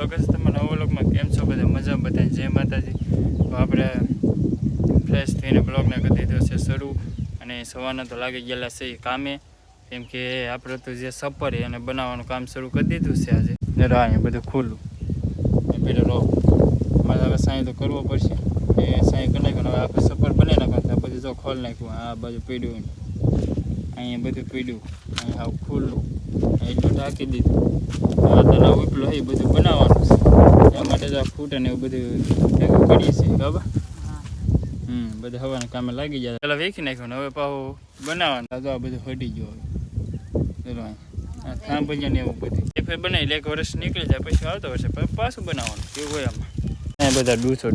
સ્વાગત છે તમારા નવા કેમ છો? બધા મજા બધા જય માતાજી. તો આપણે ફ્રેશ થઈને બ્લોગને કરી દીધો છે શરૂ. અને સવારના તો લાગી ગયેલા છે કામે. કેમ કે આપણે તો જે સફર છે એને બનાવવાનું કામ શરૂ કરી દીધું છે આજે. જરા અહીંયા બધું ખુલ્લું. પેલો રો મારે હવે સાંઈ તો કરવો પડશે. એ સાંઈ કરી નાખ્યું હવે આપણે સફર બનાવી નાખવાનું પછી જો ખોલ નાખ્યું. આ બાજુ પીડ્યું અહીંયા બધું પીડ્યું. અહીંયા ખુલ્લું. એટલું ઢાંકી દીધું. આ ઉપલો એ બધું બનાવવાનું છે. એ માટે તો આ ફૂટ અને એવું બધું ભેગું કરીએ છીએ, બરાબર? હમ, બધું હવાના કામે લાગી જાય પેલા વેખી નાખ્યું હવે પાછું બનાવવાનું. આ બધું હટી ગયું હવે. ચલો આ થાંભ ને એવું બધું. એ ફેર બનાવી એક વર્ષ નીકળી જાય, પછી આવતો વર્ષે પછી બનાવવાનું. એવું હોય આમાં? બધા ડૂસો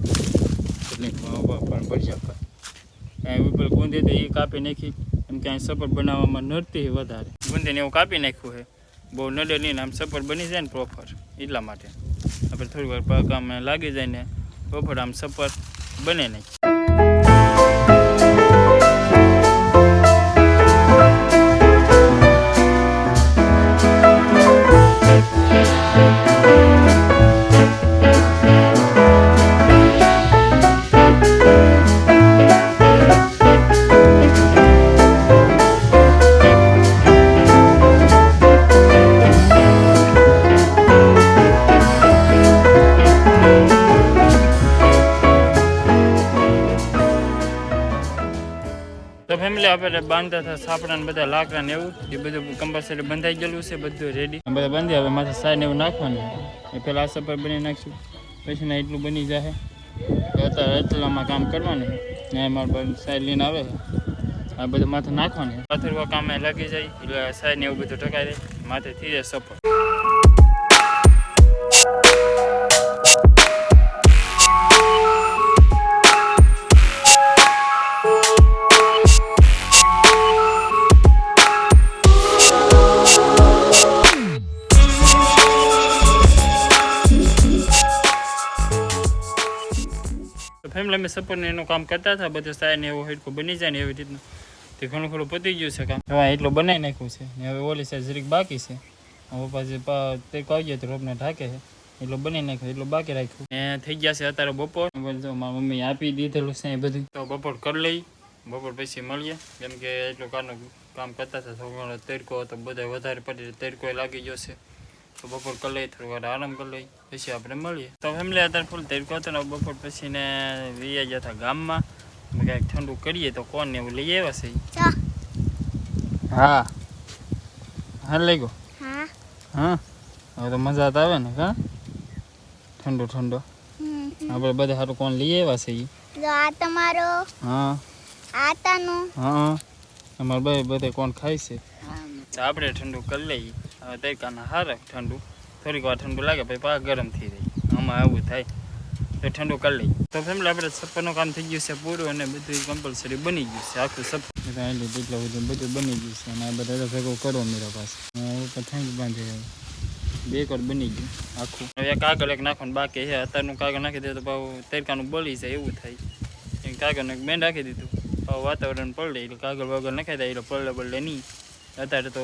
પણ ભજીયા પર ઉપર ગુંદી તો એ કાપી નાખી. એમ કે અહીં સપોર્ટ બનાવવામાં નડતી વધારે. ગુંદીને એવું કાપી નાખ્યું છે બહુ નડે નહીં આમ સપોર્ટ બની જાય ને પ્રોપર એટલા માટે. આપણે થોડી વાર પગ આમ લાગી જાય ને પ્રોપર આમ સપોર્ટ બને નહીં. તો ફેમિલી આપણે બાંધતા હતા, સાપડા ને બધા લાકડા ને એવું. એ બધું કમ્પલસરી બંધાઈ ગયેલું છે, બધું રેડી બધા બાંધી હવે માથે સાઈડ ને એવું નાખવાનું એ પેલા આ સફર બની નાખશું. પછી ના એટલું બની જાય અત્યારે એટલામાં કામ કરવાનું ને અમારે બધું સાઈડ લઈને આવે આ બધું માથે નાખવાનું પાથરવા કામે લાગી જાય, એટલે સાઈડ ને એવું બધું ટકાઈ જાય. માથે થઈ જાય સફર. ફેમિલી અમે સપોર્ટને એનું કામ કરતા હતા, બધું સાય ને એવું હેડકું બની જાય ને એવી રીતનું. તે ઘણું ખરું પતી ગયું છે કામ. હવે એટલું બનાવી નાખ્યું છે. ને હવે ઓલી સાઈડ જરીક બાકી છે. હવે પાછી તે કહી ગયો તો રોપને ઢાકે છે. એટલું બની નાખ્યું, એટલું બાકી રાખ્યું. ને થઈ ગયા છે અત્યારે બપોર. જો મારી મમ્મી આપી દીધેલું છે એ બધું. તો બપોર કરી લઈ. બપોર પછી મળીએ. કેમ કે એટલું કારનું કામ કરતા હતા. થોડો તડકો હતો બધા વધારે પડી તડકો લાગી ગયો છે. તો બપોર કરી થોડું થોડી વાર આરામ કરી લઈ પછી આપણે મળીએ. તો ફેમિલી અત્યારે ફૂલ તડકો હતો ને બપોર પછી ને વીયા ગયા હતા ગામમાં. અમે કાંઈક ઠંડુ કરીએ તો કોણ ને એવું લઈ આવ્યા છે? હા. હા લઈ ગયો. હા. હવે તો મજા તો આવે ને હા? ઠંડુ ઠંડુ. આપણે બધા સારું કોણ લઈ આવ્યા છે ઈ. આ તમારો હા. આતાનું હા અમારે ભાઈ બધે કોણ ખાય છે? આપણે ઠંડુ કરી લઈએ. હવે તડકાના હારે ઠંડુ. થોડીક વાર ઠંડુ લાગે પછી પાક ગરમ થઈ જાય. આમાં આવું થાય. તો ઠંડુ કરી લઈએ. તો ફેમિલી આપણે સપરનું કામ થઈ ગયું છે પૂરું અને બધું કમ્પલસરી બની ગયું છે આખું સફર. બધા જેટલું બધું બધું બની ગયું છે અને આ બધા ભેગો કરો મેરા પાસે ઉપર થેન્ક બાંધે. બે કર બની ગયું આખું. હવે કાગળ એક નાખવાનું બાકી છે અત્યારનું કાગળ નાખી દે તો ભાવ તડકાનું બળી જાય એવું થાય. એક બેન રાખી દીધું. વાતાવરણ પડે એટલે કાગળ વગર નાખી દે એટલે પલળે પલળે નહીં. અત્યારે તો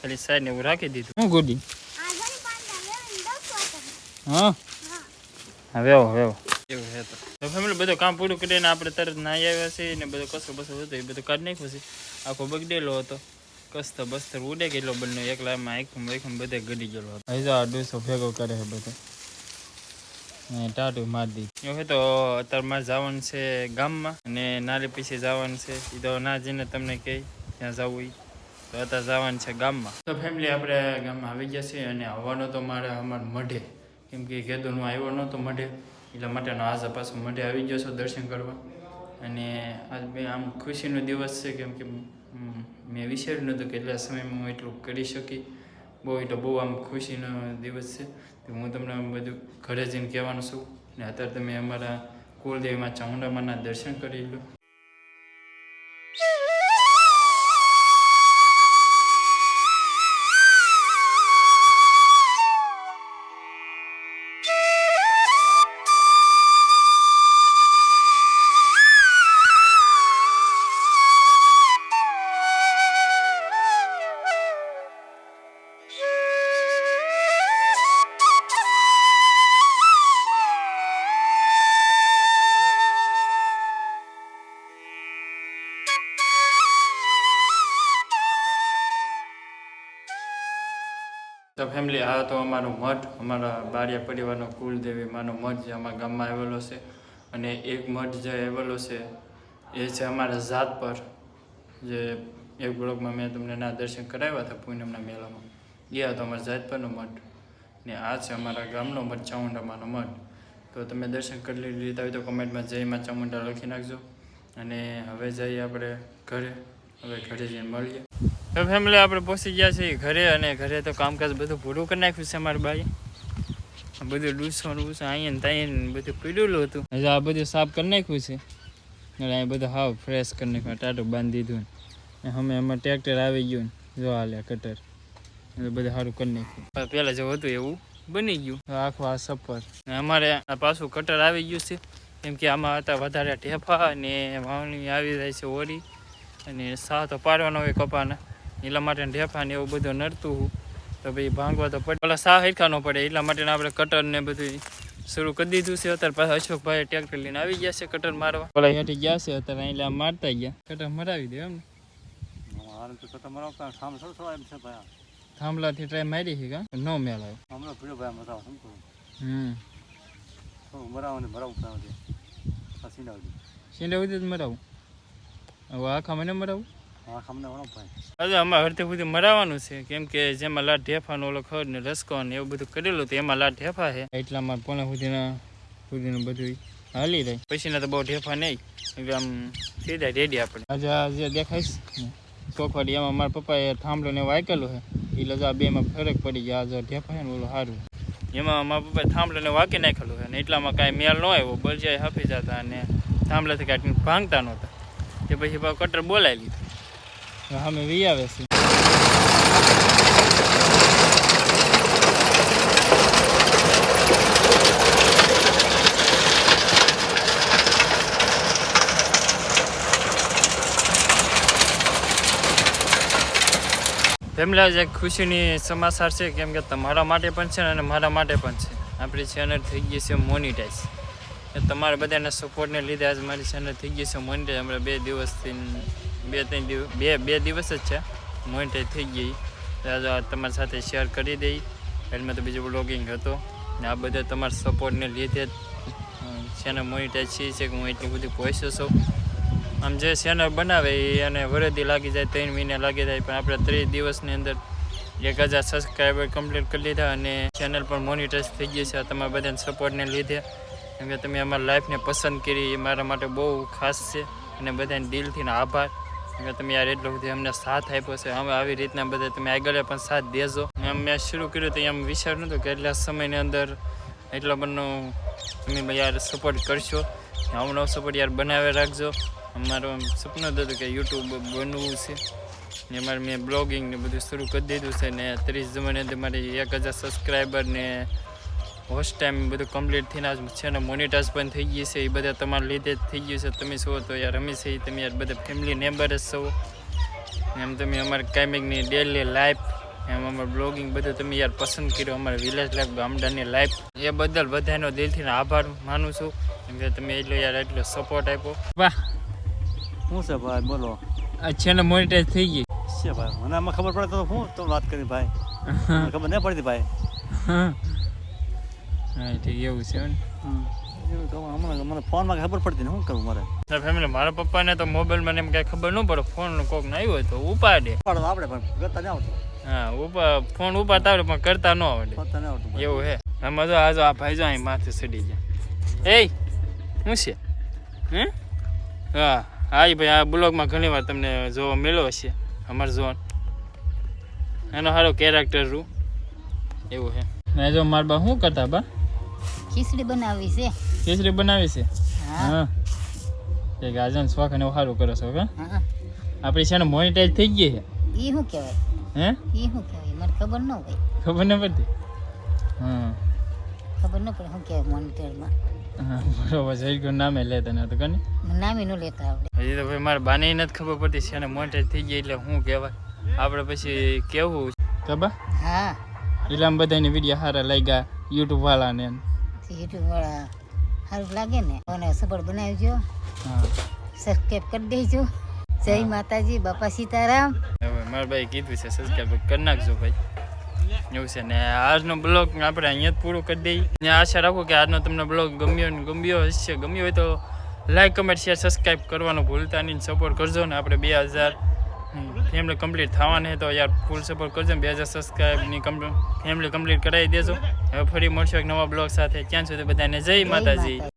ખાલી સાઈડ ને એવું રાખી દીધું. શું ગુડી હા? હવે આવો હવે એવું તો. તો ફેમિલી બધું કામ પૂરું કરીને આપણે તરત નાહી આવ્યા છીએ ને બધો કસો બસો હતો એ બધું કાઢી નાખ્યું છે. આખો બગડેલો હતો. કસ્તો બસ્તર ઉડે ગયેલો બંને એકલામાં આખું આખું બધે ગડી ગયેલો હતો. આ ડોસો ભેગો કરે છે બધો. ટાટું મારી દીધું. હવે તો અત્યારે મારે જવાનું છે ગામમાં અને નારી પીછે જવાનું છે. એ તો ના જઈને તમને કહે ત્યાં જવું. તો અત્યારે જવાનું છે ગામમાં. તો ફેમિલી આપણે ગામમાં આવી ગયા છીએ અને આવવાનો તો મારે અમારે મઢે. કેમ કે કેદુનું આવ્યો નહોતો મઢે, એટલા માટેનો આજે પાછો મઢે આવી ગયો છો દર્શન કરવા. અને આજ બે આમ ખુશીનો દિવસ છે કેમ કે મેં વિચાર્યું નહોતું કે એટલા સમયમાં હું એટલું કરી શકી બહુ એટલે બહુ આમ ખુશીનો દિવસ છે. તો હું તમને બધું ઘરે જઈને કહેવાનું છું. અને અત્યારે તમે અમારા કુળદેવીમાં ચામુંડામાના દર્શન કરી લો. ફેમિલી આ તો અમારો મઠ, અમારા બારિયા પરિવારનો કુલદેવી, માનો મઠ જે અમારા ગામમાં આવેલો છે. અને એક મઠ જે આવેલો છે, એ છે અમારા જાત પર. જે એક બ્લોગમાં મેં તમને ના દર્શન કરાવ્યા હતા, પૂનમના મેળામાં. એ હતો અમારા જાત પરનો મઠ. ને આ છે અમારા ગામનો મઠ, ચામુંડામાંનો મઠ. તો તમે દર્શન કરી લીધા હોય તો કમેન્ટમાં જય માં ચામુંડા લખી નાખજો. અને હવે જઈએ આપણે ઘરે. હવે ઘરે જઈને મળીએ. તો ફેમિલી આપણે પહોંચી ગયા છીએ ઘરે અને ઘરે તો કામકાજ બધું પૂરું કરી નાખ્યું છે અમારી બાઈ બધું ડૂસો ડૂસો અહીંયા ને ત્યાં બધું પીડેલું હતું. હજુ આ બધું સાફ કરી નાખ્યું છે. અને અહીં બધું હાવ ફ્રેશ કરી નાખ્યું ટાટું બાંધી દીધું. ને અમે એમાં ટ્રેક્ટર આવી ગયું ને, જો હાલે કટર એટલે બધું સારું કરી નાખ્યું. પહેલાં જો હતું એવું બની ગયું. આખું આ સફર. ને અમારે પાછું કટર આવી ગયું છે. કેમ કે આમાં હતા વધારે ઢેફા અને વાવણી આવી જાય છે ઓરી. અને સા તો પાડવાનો હોય કપાના. એટલા માટે ઢેફા ને એવું બધું નડતું તો ભાઈ ભાંગવા તો પડે પેલા સાહ હરખા ન પડે એટલા માટે આપણે કટર ને બધું શરૂ કરી દીધું છે. અત્યારે પાછા અશોકભાઈ ટ્રેક્ટર લઈને આવી ગયા છે કટર મારવા. પેલા હેઠી ગયા છે અત્યારે આમ મારતા ગયા. કટર મરાવી દે એમ ને થાંભલાથી ટ્રાય મારી છે કા? ન મેળ આવ્યો હમણાં ભીડો ભાઈ મરાવો શું કરું? હમ. મરાવો ને ભરાવું કરાવો દે શીંડે સુધી જ મરાવું. હવે આખા મને મરાવું? અમારે હરતે સુધી મરાવાનું છે કેમ કે જેમાં લાટ ઢેફાનો ઓલો ખડ ને રસકો ને એવું બધું કરેલું તો એમાં લાટ ઢેફા છે. એટલામાં પોણા સુધીના સુધીનું બધું હાલી રહે પછીના તો બહુ ઢેફા નહીં એટલે આમ સીધા રેડી આપણે. આજે જે દેખાઈશ ચોખવાડી એમાં મારા પપ્પાએ થાંભલો ને વાંકેલું છે એ લજા આ બેમાં ફરક પડી ગયા આજે ઢેફા છે ને ઓલું સારું એમાં મારા પપ્પાએ થાંભલો ને વાંકી નાખેલું છે ને એટલામાં કાંઈ મેલ ન આવ્યો બળજાય હાફી જતા અને થાંભલાથી કાંઈ ભાંગતા નહોતા. તે પછી પાછું કટર બોલાવી લીધું. અમે વી આવે છે. ફેમિલી એક ખુશીની સમાચાર છે કેમ કે તમારા માટે પણ છે અને મારા માટે પણ છે. આપણી ચેનલ થઈ ગઈ છે મોનિટાઈઝ તમારા બધાના સપોર્ટને લીધે આજે મારી ચેનલ થઈ ગઈ છે મોનિટાઈઝ હમણાં બે દિવસથી બે ત્રણ દિવસ બે બે દિવસ જ છે. મોનિટાઈ થઈ ગઈ. તમારી સાથે શેર કરી દઈ. એમાં તો બીજું બ્લોગિંગ હતો. ને આ બધા તમારા સપોર્ટને લીધે ચેનલ મોનિટાઈઝ છે છે કે હું એટલી બધી પહોંચ્યો છું. આમ જે ચેનલ બનાવે એ અને વરદી લાગી જાય, ત્રણ મહિને લાગી જાય. પણ આપણે ત્રીસ દિવસની અંદર એક હજાર સબસ્ક્રાઈબર કમ્પ્લીટ કરી લીધા અને ચેનલ પણ મોનિટાઈઝ થઈ ગઈ છે આ તમારા બધાના સપોર્ટને લીધે. કેમ કે તમે અમારા લાઈફને પસંદ કરી, એ મારા માટે બહુ ખાસ છે. અને બધાને દિલથી આભાર. કે તમે યાર એટલો બધું અમને સાથ આપ્યો છે. અમે આવી રીતના બધા તમે આગળ પણ સાથ દેજો. એમ મેં શરૂ કર્યું તો એમ વિચાર નહોતો કે એટલા સમયની અંદર એટલો બધો તમે યાર સપોર્ટ કરશો. નવો સપોર્ટ યાર બનાવી રાખજો. અમારું સપનું હતું કે યુટ્યુબ બનવું છે. ને અમારે મેં બ્લોગિંગ ને બધું શરૂ કરી દીધું છે ને ત્રીસ જમાને મારી એક હજાર સબસ્ક્રાઈબર ને હોસ્ટ ટાઈમ બધું કમ્પ્લીટ થઈને આજ છે ને મોનિટર્સ પણ થઈ ગઈ છે એ બધા તમારા લીધે જ થઈ ગયું છે. તમે છો તો યાર અમે છે તમે યાર બધા ફેમિલી મેમ્બર જ છો. એમ તમે અમારે કાયમિકની ડેલી લાઈફ એમ અમારું બ્લોગિંગ બધું તમે યાર પસંદ કર્યું અમારે વિલેજ લાઈફ ગામડાની લાઈફ એ બદલ બધાનો દિલથી આભાર માનું છું. કેમ કે તમે એટલો યાર એટલો સપોર્ટ આપ્યો. વાહ. શું છે ભાઈ? બોલો. આ ને મોનિટાઈઝ થઈ ગઈ. છે ભાઈ? મને આમાં ખબર પડે તો હું તો વાત કરી ભાઈ. ખબર ન પડતી ભાઈ. હા ઠીક એવું છે ને. તો હમણાં મને ફોનમાં ખબર પડતી ને શું મારે? ફેમિલી મારા પપ્પાને તો મોબાઈલમાં એમ કાંઈ ખબર ન પડે. ફોન કોક ને આવ્યો હોય તો ઉપાડે. પાડો આપણે પણ કરતા નહીં આવતું હા ઉપા ફોન ઉપાડતા આવડે પણ કરતા ન આવડે. કરતા નહીં આવડતું એવું હે. આમાં જો આ આ ભાઈ જો અહીં માથે ચડી જાય એ શું છે? હે? હા હા એ ભાઈ આ બ્લોગમાં ઘણી વાર તમને જોવા મળ્યો હશે અમાર ઝોન. એનો સારો કેરેક્ટર રૂ. એવું હે. મેં જો માર બા શું કરતા બા? ખીચડી બનાવી છે. ખીચડી બનાવી છે? હા. હા. ગાજન શોખ અને સારું કરો છો કે? આપણી છે ને મોનિટાઈઝ થઈ ગઈ છે? એ શું કહેવાય? હે? એ શું કહેવાય? મને ખબર ન હોય. ખબર ન પડતી? હા. ખબર ન પડે શું કહેવાય મોનિટરમાં. હા બરોબર. છે નામે લેતા ને તો કને? નામે ન લેતા આવડે. હજી તો ભાઈ મારે બાને નથી ખબર પડતી છે ને મોનિટાઈઝ થઈ ગઈ એટલે શું કહેવાય? આપણે પછી કેવું ખબર હા. એટલે આમ બધાની વીડિયો સારા લાગ્યા યુટ્યુબ વાળાને. યુટ્યુબ વાળા સારું લાગે ને? અને સબળ બનાવજો. હા. સબસ્ક્રાઈબ કરી દેજો. જય માતાજી બાપા સીતારામ. હવે મારા ભાઈ કીધું છે સબસ્ક્રાઈબ કરી નાખજો ભાઈ. એવું છે ને આજનો બ્લોગ આપણે અહીંયા જ પૂરો કરી દઈએ. ને આશા રાખું કે આજનો તમને બ્લોગ ગમ્યો ને ગમ્યો હશે. ગમ્યો હોય તો લાઈક કમેન્ટ શેર સબસ્ક્રાઈબ કરવાનું ભૂલતા નહીં સપોર્ટ કરજો ને. આપણે બે હજાર ફેમિલી કમ્પ્લીટ થવાની તો યાર ફૂલ સપોર્ટ કરજો ને બે હજાર સબસ્ક્રાઈબની ફેમિલી કમ્પ્લીટ કરાવી દેજો. હવે ફરી મળશો એક નવા બ્લોગ સાથે. ત્યાં સુધી બધાને જય માતાજી.